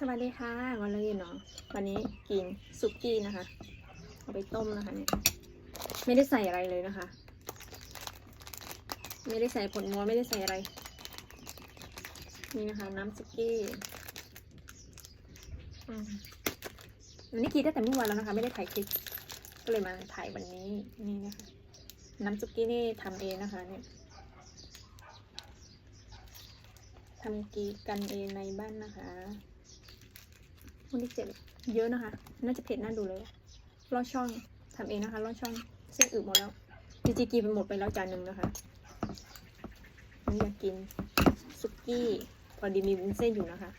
สวัสดีค่ะวันเลยเนาะวันนี้กินซุกี้นะคะ เอาไปต้มนะคะเนี่ยไม่ได้ใส่อะไรเลยนะคะ ไม่ได้ใส่ผลมัวไม่ได้ใส่อะไร นี่นะคะ น้ำซุกี้อืมวันนี้กินได้แต่เมื่อวานแล้วนะคะ ไม่ได้ถ่ายคลิปก็เลยมาถ่ายวันนี้นี่นะคะน้ำซุกี้นี่ทำเองนะคะเนี่ยทำกีกันเองในบ้านนะคะ วันที่เจ็ดเยอะนะคะ น่าจะเผ็ดน่าดูเลยลอดช่องทำเองนะคะลอดช่องเส้นอึหมดแล้วจริงๆกินไปหมดไปแล้วจานหนึ่งนะคะนี่อยากกินซุกี้พอดีมีวุ้นเส้นอยู่นะคะ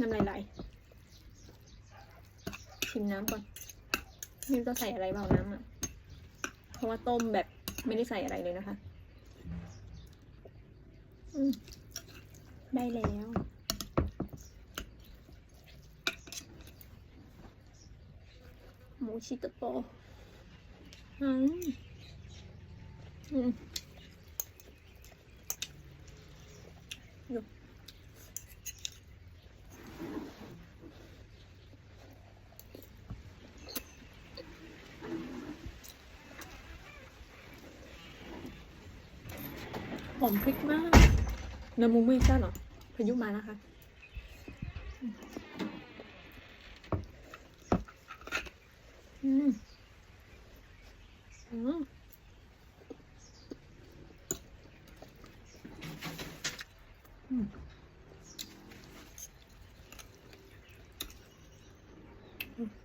น้ำลายไหลชิมน้ำก่อน นี่จะใส่อะไรเปล่าน้ำอะ เพราะว่าต้มแบบไม่ได้ใส่อะไรเลยนะคะอืมได้แล้ว หมูชิตะโปอืมอืม อมพริกมากน้ำมูไม่ใช่เหรอพายุมานะคะ อืมอืมอืมอืม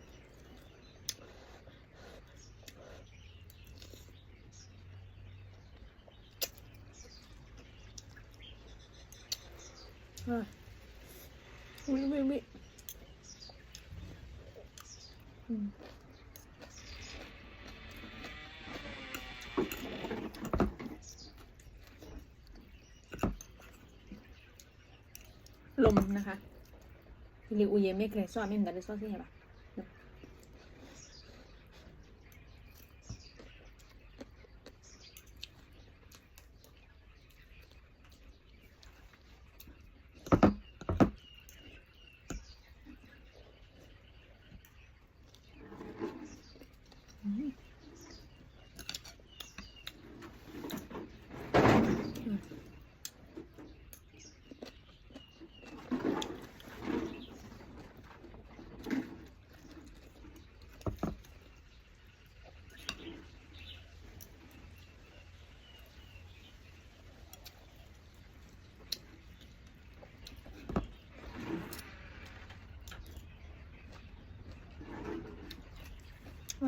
วิวิวิอืมลมนะคะหรืออุเยไม่เคยซ้อนไม่เหมือนกันเลยซ้อนใช่ไหมอืมอืม สะ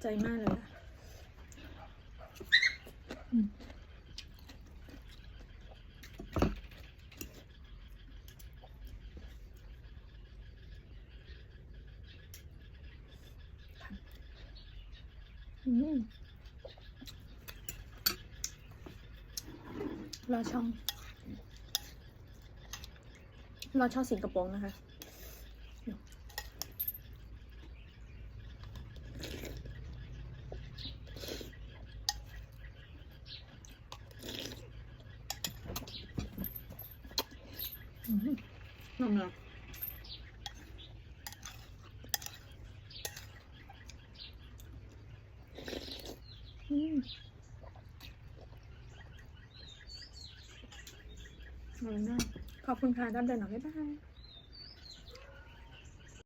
ใจมากเลยอะอืมอืม รอช่อง รอช่องสิงคโปร์นะคะอืมนั่นไงอืมอร่อยมาก ขอบคุณค่ะดับเดินหน่อยบ๊ายบาย